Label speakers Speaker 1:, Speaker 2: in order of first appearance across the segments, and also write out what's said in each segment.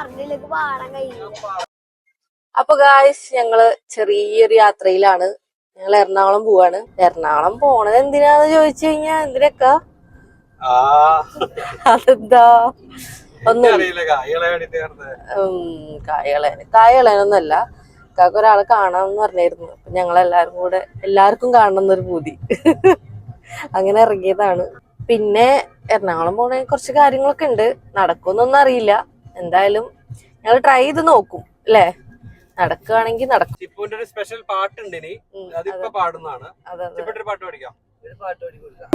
Speaker 1: പറഞ്ഞില്ലെങ്കിൽ പാടാൻ കഴിയില്ല.
Speaker 2: അപ്പൊ ഗായ്സ് ഞങ്ങൾ ചെറിയൊരു യാത്രയിലാണ്. ഞങ്ങൾ എറണാകുളം പോവാണ്. എറണാകുളം പോണത് എന്തിനാന്ന് ചോദിച്ചു കഴിഞ്ഞാ എന്തിനൊക്കെ? അതെന്താ? ഒന്നും
Speaker 3: അറിയില്ല കായകളെ
Speaker 2: കായകളനൊന്നല്ല കാക്ക ഒരാളെ കാണാം എന്ന് പറഞ്ഞായിരുന്നു. അപ്പൊ ഞങ്ങൾ എല്ലാരും കൂടെ എല്ലാവർക്കും കാണണം എന്നൊരു പൂതി. അങ്ങനെ ഇറങ്ങിയതാണ്. പിന്നെ എറണാകുളം പോണ കുറച്ച് കാര്യങ്ങളൊക്കെ ഉണ്ട്. നടക്കുമെന്നൊന്നും അറിയില്ല. എന്തായാലും ഞങ്ങൾ ട്രൈ ചെയ്ത് നോക്കും അല്ലേ? നടക്കുകയാണെങ്കിൽ നടക്കും.
Speaker 3: ചിപ്പുവിന്റെ ഒരു സ്പെഷ്യൽ പാട്ടുണ്ട് ഇനി. അതിപ്പോ പാടുന്നതാണ്.
Speaker 2: ഒരു പാട്ട്
Speaker 3: പഠിക്കാം. ഒരു പാട്ട് പഠിക്കാം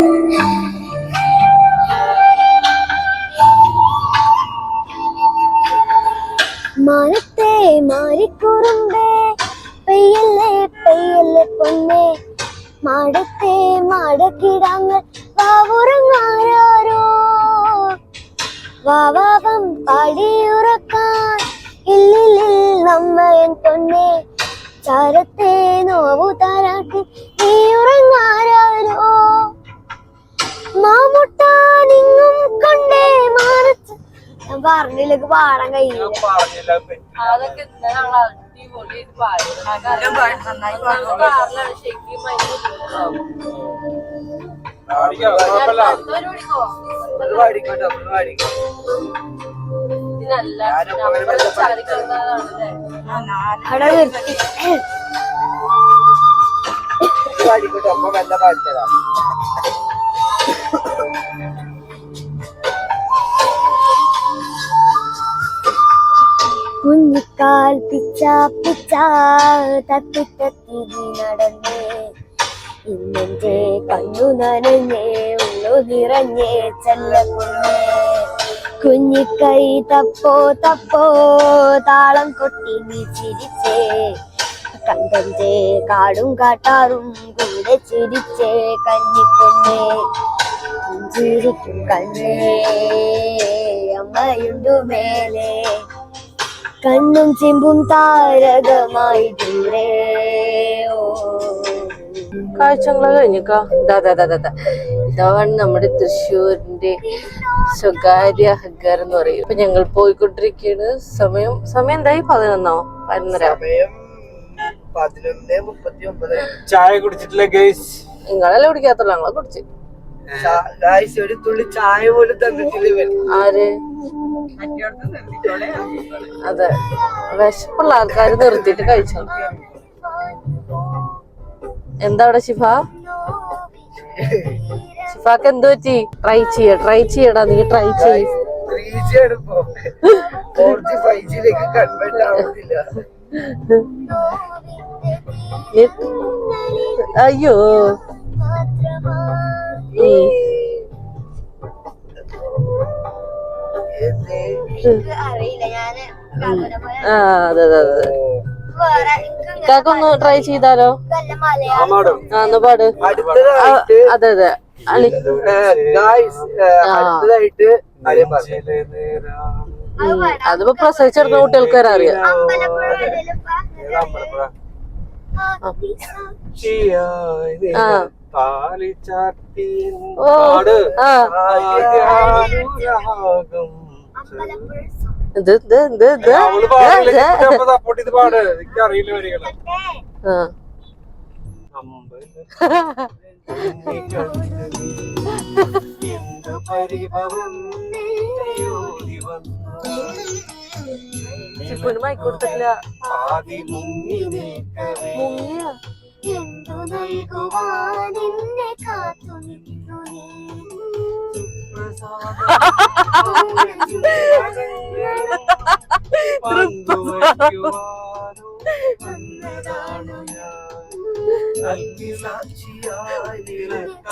Speaker 1: മാനത്തെ മാറിക്കുറുമ്പേ പെയ്യല്ലേ പെയ്യല്ലേ പൊന്നേ. മാടത്തെ മാടക്കിടാങ്ങൾ വാവുറങ്ങാരോ വാവാവം പാടിയുറക്കാൻ. ഇല്ലില്ലിൽ നമ്മയൻ പൊന്നെ. ചരത്തെ നോവു താരാട്ടി നീ ഉറങ്ങാരോ മാമുട്ടാനിങ്ങും കൊണ്ടേ മാനത്ത്. ഞാൻ പറഞ്ഞില്ലെങ്കിൽ പാടാൻ കഴിയില്ല.
Speaker 2: അതൊക്കെ ഞങ്ങൾ പാടി. ശരിക്കും
Speaker 1: കുഞ്ഞിക്കാൽ പിച്ച പിച്ച തപ്പിത്തത്തിരി നടന്നേ. ഇന്നെന്റെ കണ്ണു നനഞ്ഞേ ഉള്ളു നിറഞ്ഞേ ചെല്ല കുഞ്ഞിക്കൈ തപ്പോ തപ്പോ താളം കൊട്ടി നീ ചിരിച്ചേ. കണ്ടന്റെ കാടും കാട്ടാറും കൂടെ ചിരിച്ചേ കഞ്ഞിക്കൊന്നേ ചിരിക്കും കണ്ണേ അമ്മയുണ്ടു മേലെ. കണ്ണും ചിമ്പും താരകമായി ദൂരെ.
Speaker 2: കാഴ്ചകൾ കഴിഞ്ഞിക്കാ ഇതാ ഇതാ, ഇതാ, ഇതാ. ഇതാണ് നമ്മുടെ തൃശ്ശൂരിന്റെ സ്വകാര്യ ഹഗർ എന്ന് പറയും. ഇപ്പൊ ഞങ്ങൾ പോയിക്കൊണ്ടിരിക്കുകയാണ്. സമയം സമയം എന്തായി? പതിനൊന്നോ? പതിനൊന്നര?
Speaker 3: ചായ കുടിച്ചിട്ടില്ല ഗൈസ്
Speaker 2: നിങ്ങളെല്ലാം കുടിക്കാത്തുള്ളൂ ഞങ്ങളെ കുടിച്ച്.
Speaker 4: ഗായ്സ് ഒരു തുള്ളി ചായ പോലും തന്നിട്ടില്ല
Speaker 2: ആര്? അതെ. വിശപ്പുള്ള ആൾക്കാർ നിർത്തിയിട്ട് കഴിച്ചു എന്താ അവിടെ ശിഫ? ശിഫാക്ക് എന്ത് പറ്റി? ട്രൈ ചെയ്യ ട്രൈ ചെയ്യടാ നീ ട്രൈ ചെയ്യ. അയ്യോ.
Speaker 1: അറിയില്ല ഞാൻ
Speaker 2: ആ അതെ അതെ അതെ. കാക്കൊന്ന് ട്രൈ ചെയ്താലോ?
Speaker 1: മലയാളം.
Speaker 3: ആമാടും
Speaker 2: ആ ഒന്ന് പാട്. അതെ അതെ. അതിപ്പോ പ്രസവിച്ചെടുക്കുന്ന കുട്ടികൾക്ക് വരെ അറിയാം ആ.
Speaker 3: പാട്. ആദ്യാനുരാഗം.
Speaker 2: ഇത് ഇത് ഇത് ഇത് ആ. ചിപ്പുന് മൈക്ക് കൊടുത്തിട്ടില്ല മുങ്ങിയ
Speaker 1: എന്തു നൽകുവാനെന്നെ കാത്തു നിന്നു നീ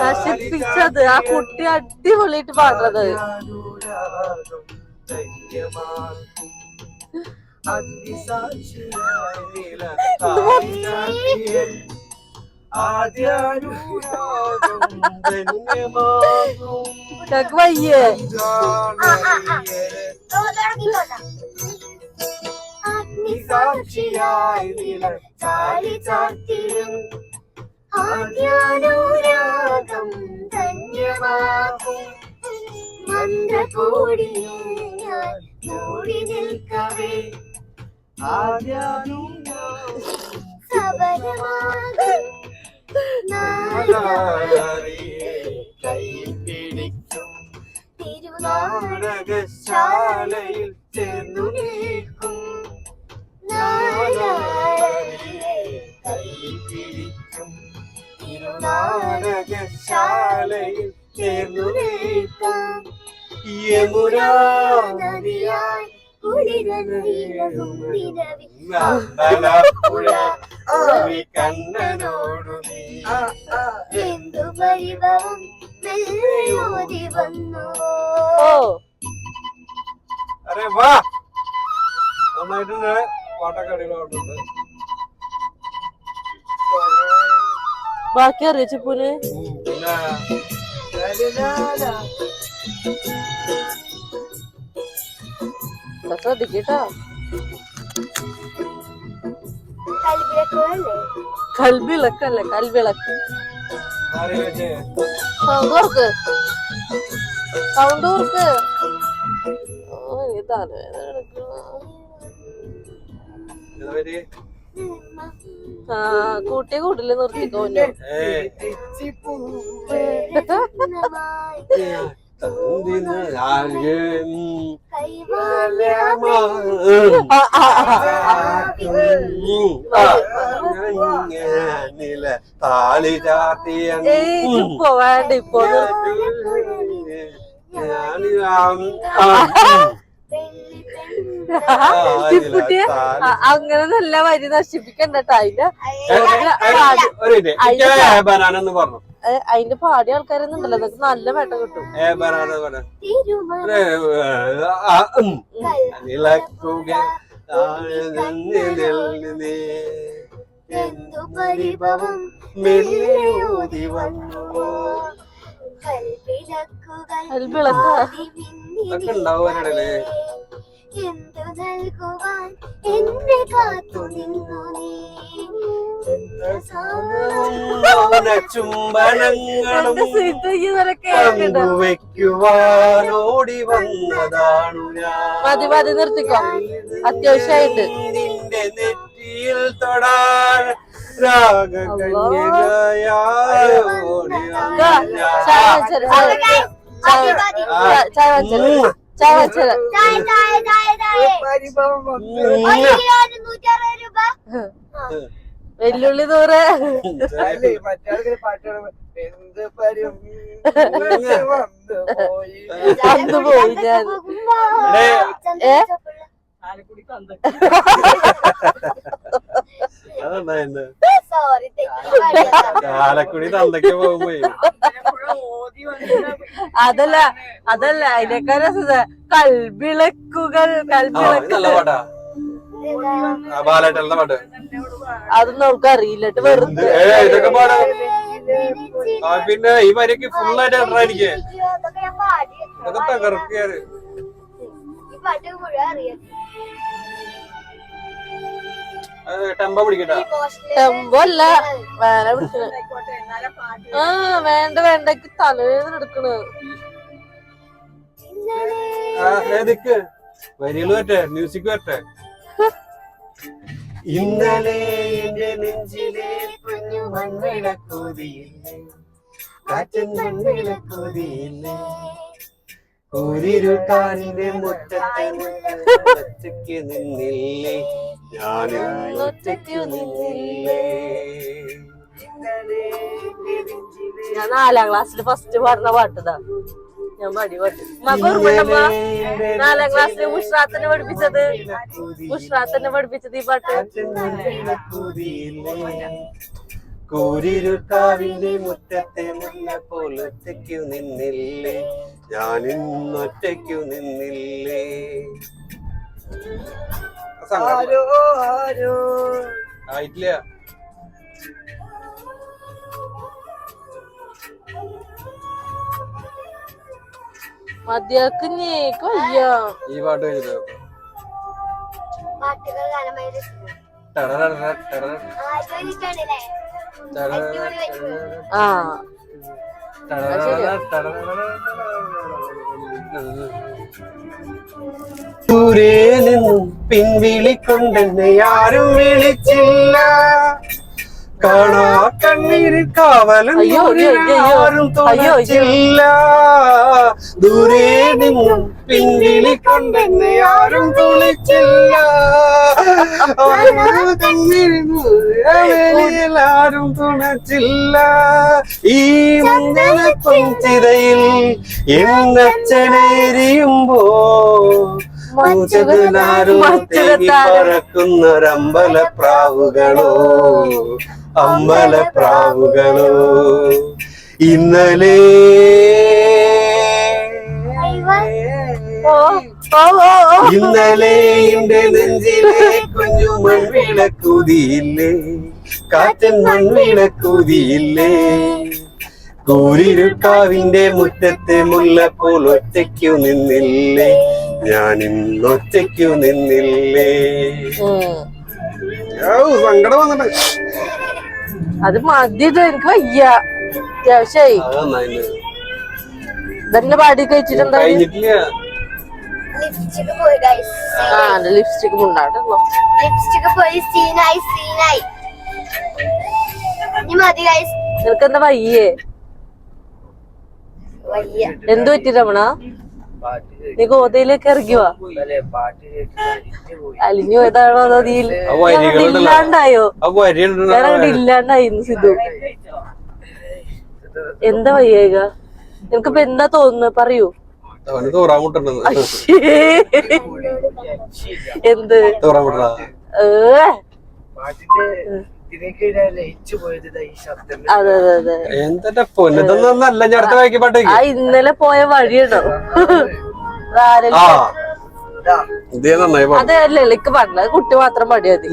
Speaker 2: നശിപ്പിച്ചത് ആ കുട്ടി അടിപൊളിയായിട്ട് പാടുന്നത്. ഞങ്ങക്ക് വയ്യേ.
Speaker 3: സാക്ഷിയായി നില
Speaker 1: ചാലി ചാത്തിരും ആദ്യാനുരാഗം ധന്യമാകും. മന്ത്രകൂടിയിൽ ഞാൻ കൂടി നിൽക്കവേ. ആദ്യാനുരാഗം
Speaker 3: നാടകശാലയിൽ ചേർന്നു നിൽക്കും നാടകശാലയിൽ യമുനാ
Speaker 1: നദിയായി കുളിരനീഴും നിലവിൽ
Speaker 3: നന്ദനപ്പുഴ കണ്ണനോടു നീ.
Speaker 1: എന്തു പരിഭവം മെല്ലയോതി വന്നു?
Speaker 3: അരെ വാ. നന്നായിട്ട് പാട്ടൊക്കെ അടിപൊളിയായിട്ടുണ്ട്.
Speaker 2: ബാക്കി അറിയിച്ചു
Speaker 3: പോലെ പിന്നെ.
Speaker 2: ശ്രദ്ധിക്കട്ടോ കൽവിളക്കല്ലേ? കൽവിളക്ക്.
Speaker 3: ആരെ വെച്ച്
Speaker 2: സൗണ്ട് ഓർക്ക് സൗണ്ട് ഓർക്ക് ഓ എനിക്ക് തലവേദന എടുക്കുന്നു.
Speaker 3: ഇതുവരെ
Speaker 2: ആ കൂട്ടിയ കൂട്ടിൽ നിർത്തിക്കോന്നു ഇപ്പൊ വേണ്ട ഇപ്പൊ. ചിപ്പുട്ടിയെ അ- അങ്ങനെ നല്ല വരി നശിപ്പിക്കണ്ട. അതിന്റെ
Speaker 3: പറഞ്ഞു
Speaker 2: അതിന്റെ പാടിയ ആൾക്കാരൊന്നും ഉണ്ടല്ലോ നിനക്ക് നല്ല വേട്ട കിട്ടും.
Speaker 1: പരിഭവം?
Speaker 3: മെല്ലൂതി വന്നു
Speaker 1: കൽവിളക്കുകൾ
Speaker 2: കൽവിളക്ക്.
Speaker 1: എന്തു നൽകുവാൻ എന്നെ കാത്തു നിന്നു നീ
Speaker 3: ചുംബനങ്ങളും പങ്കുവെക്കുവാനോടി വന്നതാണു
Speaker 2: മതി മതി നിർത്തിക്കോ. അത്യാവശ്യമായിട്ട്
Speaker 3: നിന്റെ നെറ്റിയിൽ തൊടാൻ രാഗകന്യകയായ ഓടി വന്ന
Speaker 2: ചായ ചായ. ചായ-
Speaker 1: രൂപ.
Speaker 2: വെല്ലുള്ളി ദൂരെ
Speaker 4: അന്ന് മറ്റാൾക്ക് എന്ത് പരും വന്നു പോയി.
Speaker 2: വന്നു പോയി ഞാൻ. ഏ?
Speaker 1: സോറി
Speaker 3: ചാലക്കുടി തന്തയ്ക്ക് പോകുമ്പോ
Speaker 2: അതല്ല അതല്ല അതിനേക്കാൾ രസത കൽവിളക്കുകൾ കൽവിളക്കുകൾ
Speaker 3: ബാലേട്ടന്റെ പാട്ട്.
Speaker 2: അതൊന്നും അവൾക്ക് അറിയില്ലട്ട് വെറുതെ.
Speaker 3: ഇതൊക്കെ പാടാ. ആ പിന്നെ ഈ വരക്ക് ഫുള്ളായിട്ട് ഇടറായിരിക്കേ ഇതൊക്കെ
Speaker 1: ഈ പാട്ട് മുഴുവൻ അറിയാം.
Speaker 3: ടെമ്പ പിടിക്കട്ടാ.
Speaker 2: ടെമ്പോ അല്ല വേന പിടിക്കണ. ആ വേണ്ട വേണ്ട തലവേദന എടുക്കണ്.
Speaker 3: വരികൾ വരട്ടെ മ്യൂസിക് വരട്ടെ. ഇന്നലെ എന്റെ നെഞ്ചിലെ കുഞ്ഞു മൺവിളക്കൂതിയില്ലേ? കാറ്റൻ മൺവിളക്കൂതിയില്ലേ? ൂരിരുട്ടാനിന്റെ മുറ്റത്തെ നിന്നില്ലേ?
Speaker 2: ഞാൻ നാലാം ക്ലാസ്സിൽ ഫസ്റ്റ് പാടുന്ന പാട്ടതാ. ഞാൻ പാടി പാട്ട്? നാലാം ക്ലാസ്സിൽ ഉഷ്രാത്തനെ പഠിപ്പിച്ചത്. ഉഷ്രാത്തനെ പഠിപ്പിച്ചത് ഈ പാട്ട്.
Speaker 3: കൂരിരുട്ടാവിന്റെ മുറ്റത്തെ മുല്ല പോലൊറ്റയ്ക്കു നിന്നില്ലേ? ഞാനിന്നൊറ്റയ്ക്കു നിന്നില്ലേ? ആയിട്ടില്ല
Speaker 2: മതിയാക്ക് ഞേക്ക് വയ്യ
Speaker 3: ഈ പാട്ട് കഴിഞ്ഞിട്ട്
Speaker 2: ആ
Speaker 3: പിൻവിളിക്കൊണ്ടെന്നെ ആരും വിളിച്ചില്ല. കാണാ കണ്ണീരിൽ കാവലും. ആരും. തുണച്ചില്ല ദൂരെ നിന്നും പിൻവിളിക്കൊണ്ടെന്നെ ആരും തുളിച്ചില്ല കണ്ണീരിൽ ആരും തുണച്ചില്ല ഈ മംഗള പൊഞ്ചിതയിൽ എന്നച്ചനേരിയുമ്പോ മഞ്ചകനാരും തേങ്ങി പറക്കുന്നൊരമ്പല പ്രാവുകളോ അമ്പല പ്രാവുകളോ. ഇന്നലെ ഇന്നലെ എന്റെ നെഞ്ചിലെ കുഞ്ഞു മൺവിളക്കുതിയില്ലേ? കാറ്റൻ മൺവിളക്കുതിയില്ലേ? കൂരിരുക്കാവിന്റെ മുറ്റത്തെ മുല്ലപ്പോൾ ഒറ്റയ്ക്കു നിന്നില്ലേ? ഞാൻ ഇന്നൊറ്റയ്ക്കു നിന്നില്ലേ സങ്കടം വന്നിട്ട്.
Speaker 2: അത് മതിയത് എനിക്ക് വയ്യ.
Speaker 3: അത്യാവശ്യായി.
Speaker 2: ഇതന്നെ പാടി
Speaker 3: കഴിച്ചിട്ടുണ്ടായിരുന്നു
Speaker 1: ലിപ്സ്റ്റിക് പോയി
Speaker 2: ആ ലിപ്സ്റ്റിക്
Speaker 1: ലിപ്സ്റ്റിക് പോയി സീനായി സീനായി ഇനി മതി ഗൈസ്
Speaker 2: നിനക്ക് എന്താ വയ്യേ?
Speaker 1: വയ്യ.
Speaker 2: എന്തു പറ്റി രമണ? നീ ഗോതയിലേക്ക്
Speaker 4: അരിഞ്ഞു പോയി.
Speaker 2: അലിഞ്ഞു പോയതാണോ അതോ നീ. ഇല്ലാണ്ടായോ? ഞാനങ്ങോട്ട് ഇല്ലാണ്ടായി സിദ്ധു. എന്താ വയ്യേക നിനക്കിപ്പോ എന്താ തോന്നുന്നത് പറയൂ. എന്ത്? ഏ?
Speaker 3: പൊന്നതൊന്നല്ല ഞാൻ അടുത്ത വായിക്ക്. പാട്ടേക്ക്
Speaker 2: ആ ഇന്നലെ പോയ വഴിയുണ്ടോ
Speaker 3: അതല്ലേ പാടും.
Speaker 2: പറഞ്ഞത് കുട്ടി മാത്രം മടിയാ മതി.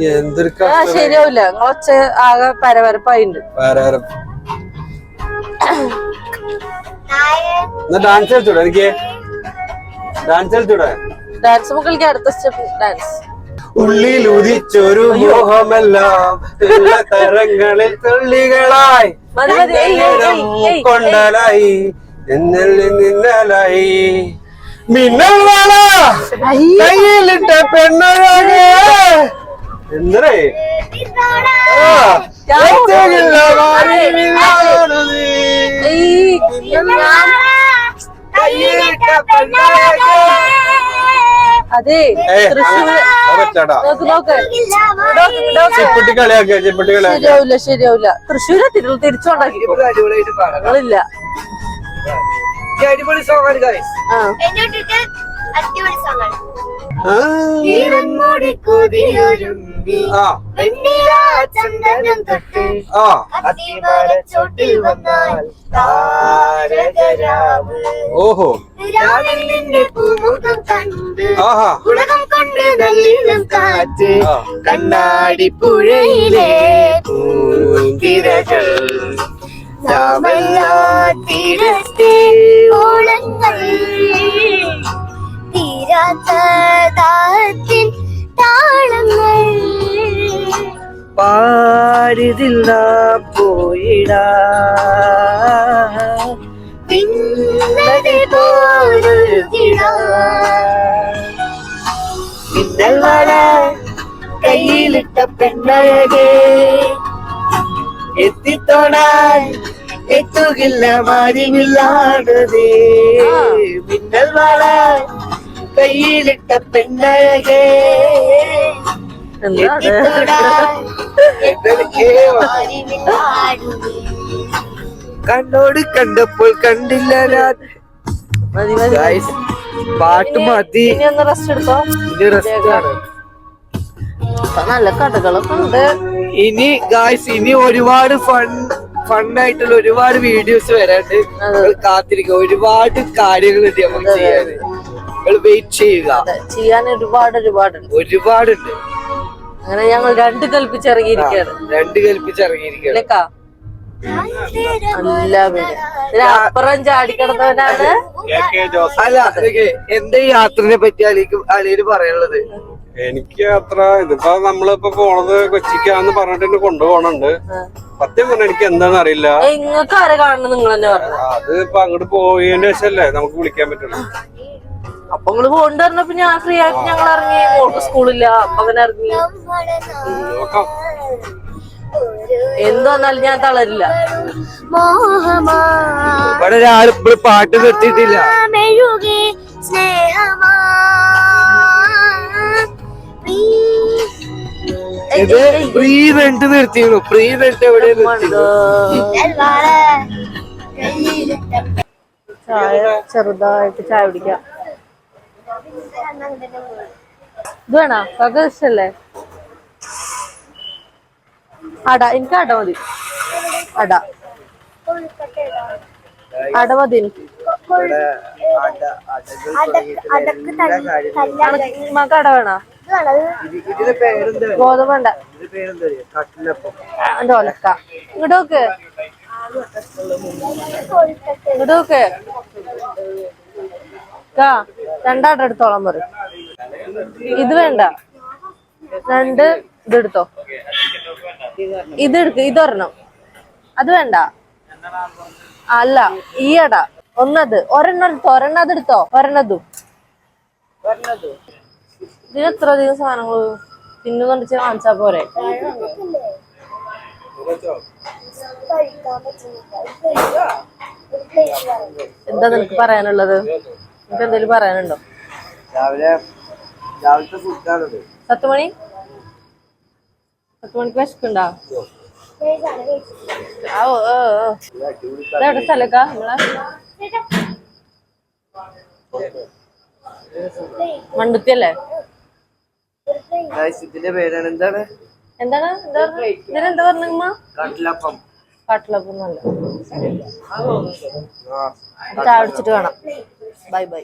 Speaker 2: ശരിയാവില്ല നിങ്ങളൊച്ച ആകെ പരപരപ്പായിണ്ട്.
Speaker 3: ഡാൻസ് കളിച്ചൂടെ എനിക്ക്? ഡാൻസ് കളിച്ചൂടെ?
Speaker 2: ഡാൻസ് കളിക്കാൻ അടുത്ത സ്റ്റെപ്പ് ഡാൻസ്
Speaker 3: ഉള്ളിൽ ഉദിച്ചൊരു മോഹമെല്ലാം തരങ്ങളിൽ തുള്ളികളായി കൊണ്ടലായി. നിന്നലായി മിന്നൽ കയ്യിലിട്ട പെണ്ണഴകേ.
Speaker 1: പെണ്ണഴകേ.
Speaker 2: അതെ
Speaker 3: ഏയ്, ചിപ്പിട്ടി കളിയാക്കിയ ചിപ്പിട്ടി കളിയാക്കിയ?
Speaker 2: ശരിയാവില്ല ശരിയാവില്ല തൃശ്ശൂരെ തിരു തിരിച്ചുണ്ടാക്കി. ഞങ്ങളില്ല.
Speaker 4: അടിപൊളി
Speaker 1: സോങ്ങാണ് ചന്ദനം തൊട്ട് വന്നാൽ
Speaker 3: ഓഹോ.
Speaker 1: പൂമുഖം കണ്ട് ഉലകം നല്ലിനം കാറ്റ് കണ്ണാടി പുഴയിലെ തീരത്തെ ഓളങ്ങൾ തീരാത്ത താളങ്ങൾ.
Speaker 4: പാടിതിൽ നാം പോയിടാ.
Speaker 1: പിന്നതെ പോലൊരു
Speaker 4: വള കയ്യിലിട്ട പെണ്ണഴകേ എത്തിത്തോടാൻ എത്തുകില്ല മാറിവില്ലാടതേ
Speaker 2: ആ.
Speaker 4: മിന്നൽ വള കയ്യിലിട്ട പെണ്ണഴകേ
Speaker 2: എന്താ അത്?
Speaker 1: എത്തിത്തൊടാൻ
Speaker 4: എന്തൊക്കെ
Speaker 1: അറിവില്ലാടുമേ.
Speaker 4: പാട്ട് മതി.
Speaker 2: ഇനി ഒന്ന് റെസ്റ്റ് എടുത്തോ?
Speaker 4: റെസ്റ്റ് ആണ്.
Speaker 2: നല്ല കഥകളൊക്കെ ഉണ്ട്.
Speaker 4: ഇനി ഗായ്സ് ഇനി ഒരുപാട് ഫൺ ഫണ്ണായിട്ടുള്ള ഒരുപാട് വീഡിയോസ് വരാണ്ട് കാത്തിരിക്കുക. ഒരുപാട് കാര്യങ്ങളുണ്ട് നമുക്ക് ചെയ്യാൻ നിങ്ങൾ വെയിറ്റ് ചെയ്യുക.
Speaker 2: ചെയ്യാൻ ഒരുപാട് ഒരുപാടുണ്ട്.
Speaker 4: ഒരുപാടുണ്ട്.
Speaker 2: അങ്ങനെ ഞങ്ങൾ രണ്ട് കൽപ്പിച്ചിറങ്ങിയിരിക്കുകയാണ്.
Speaker 4: രണ്ട് കൽപ്പിച്ചിറങ്ങിയിരിക്കുകയാണ്.
Speaker 2: ഇതിനപ്പുറം ചാടിക്കിടന്നവനാണ്
Speaker 4: അല്ല എന്റെ യാത്രനെ പറ്റി അലിക്ക് അലിയിൽ പറയാനുള്ളത്.
Speaker 3: എനിക്ക് അത്ര ഇതിപ്പോ നമ്മളിപ്പോ പോണത് കൊച്ചിക്കാന്ന് പറഞ്ഞിട്ട് എന്നെ കൊണ്ടുപോകണുണ്ട്. സത്യം പറഞ്ഞ എനിക്ക് എന്താണെന്ന് അറിയില്ല. അത് ഇപ്പൊ അങ്ങോട്ട് പോയതിന്റെ ശേഷല്ലേ നമുക്ക് വിളിക്കാൻ പറ്റുള്ളൂ.
Speaker 2: അപ്പൊ നിങ്ങൾ പോകണ്ട പറഞ്ഞപ്പോ ഞാൻ ഫ്രീ ആയിട്ട് ഞങ്ങൾ ഇറങ്ങി സ്കൂളില്ല അപ്പൊ അങ്ങനെ ഇറങ്ങി.
Speaker 3: നോക്കാം.
Speaker 2: എന്ത് വന്നാലും ഞാൻ തളരില്ല.
Speaker 4: ഇവിടെ ഒരാൾ ഇപ്പൊ പാട്ട് നിർത്തിയിട്ടില്ല.
Speaker 1: മെഴുകി സ്നേഹമാ. നീ
Speaker 4: ഇത് പ്രീ വെന്റ് നിർത്തിയിരുന്നു പ്രീ വെന്റ് എവിടെ
Speaker 2: ചായ ചെറുതായിട്ട് ചായ കുടിക്കാം. ഇത് വേണോ? ഇഷ്ടല്ലേ? അട എനിക്ക് അട മതി. അട. അട മതി എനിക്ക്. മക്ക അട വേണോ?
Speaker 4: ഇതിന്റെ പേരെന്താ?
Speaker 2: ഗോതമ്പ് വേണ്ട. എന്റെ ഒലക്ക. ഇങ്ങോട്ട് നോക്ക്. ഇങ്ങോട്ട് നോക്ക്. രണ്ടാട്ടം എടുത്തോളാൻ ഇത് വേണ്ട. രണ്ട് ഇതെടുത്തോ ഇത് എടുക്ക് ഇതൊരെണ്ണം. അത് വേണ്ട. അല്ല ഈ അട ഒന്നത്. ഒരെണ്ണം എടുത്തോ? ഒരെണ്ണം അതെടുത്തോ ഒരെണ്ണതും. ഇതിന് എത്ര അധികം സാധനങ്ങൾ പിന്നെ വാങ്ങിച്ചാ പോരെ? എന്താ നിനക്ക് പറയാനുള്ളത്? നിനക്ക് എന്തെങ്കിലും പറയാനുണ്ടോ?
Speaker 4: രാവിലെ രാവിലത്തെ ഫുഡാണത്
Speaker 2: പത്ത് മണി പത്ത് മണിക്ക് വിശക്കുണ്ടോ ഓ, ഓ, ഓ. ഇതെവിടെ സ്ഥലക്കാ നമ്മളെ. മണ്ടുത്തിയല്ലേ
Speaker 4: ഗൈസ് ഇതിന്റെ പേരാണ് എന്താണ്?
Speaker 2: എന്താണ്? എന്താ ഇതിനെന്താ പറഞ്ഞ
Speaker 4: കട്ടിലപ്പം
Speaker 2: കാട്ടിലപ്പൊന്നല്ല
Speaker 4: ആ.
Speaker 2: ചായ കുടിച്ചിട്ട് കാണാം ബൈ ബൈ.